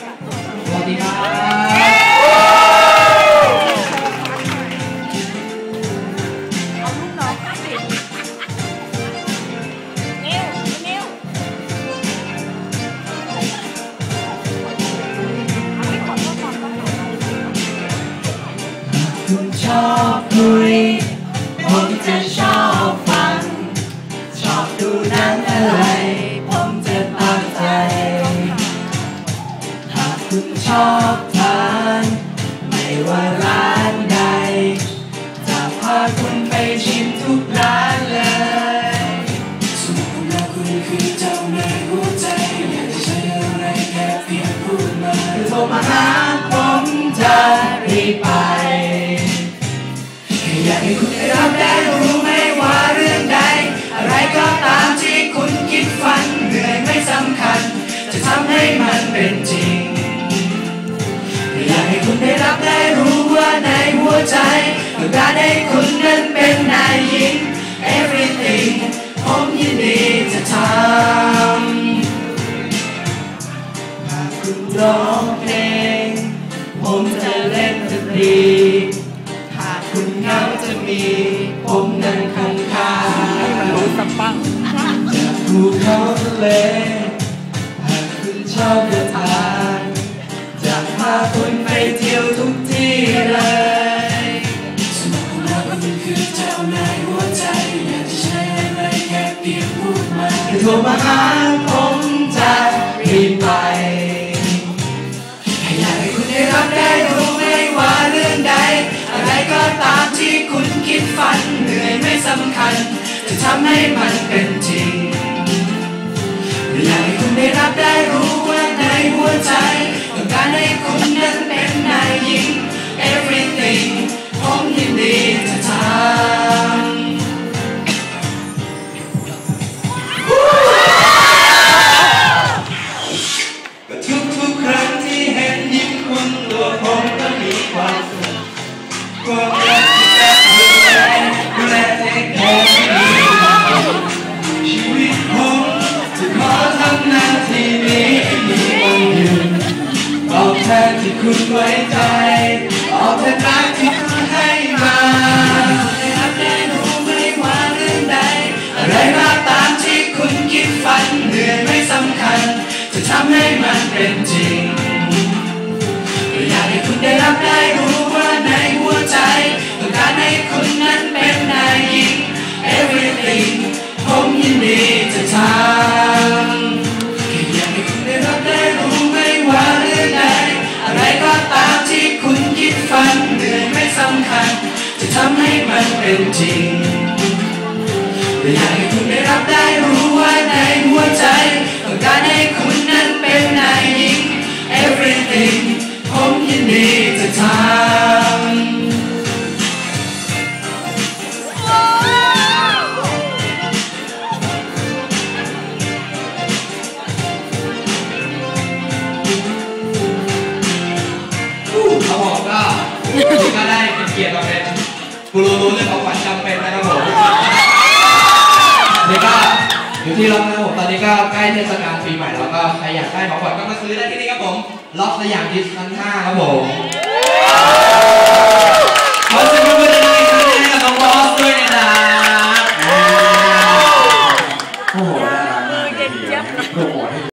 สวัสดีครับอบดู ชอบทาน ไม่ว่าร้านใด จะพาคุณไปชิมทุกร้านเลยสมองแล้วคุณคือเจ้าในหัวใจอยากจะใช้อะไรแค่เพียงพูดมาคือโทรมาหา ใจต้องการให้คุณนั้นเป็นนายหญิง everything ผมยินดีจะทำหากคุณร้องเพลง ผมจะเล่นดนตรีหากคุณเหงาจะมี ผมนั้นข้างข้างรู้สัมปังจากภูเขาทะเลหากคุณชอบเดินทางจะพาคุณไปเที่ยวทุกที่เลย โทรมาหาผมจะรีบไปให้อยากให้คุณได้รับได้รู้ไม่ว่าเรื่องใด อะไรก็ตามที่คุณคิดฝันเหนื่อยไม่สำคัญ จะทำให้มันเป็นจริง no 40 ให้มันเป็นจริงอยากให้คุณได้รับได้รู้ว่าในหัวใจต้องการให้คุณนั้นเป็นนายหญิง everything ผมยินดีจะทำครับผมก็ก็ได้เป็นเกียรติเป็น กูรูรู้เรื่องของขวัญจำเป็นนะครับผมนี่ก็อยู่ที่ล็อกนะครับผมตอนนี้ก็ใกล้เทศกาลปีใหม่แล้วก็ใครอยากได้ของขวัญก็มาซื้อได้ที่นี่ครับผม ล็อกสยามดิสชั้น5ครับผม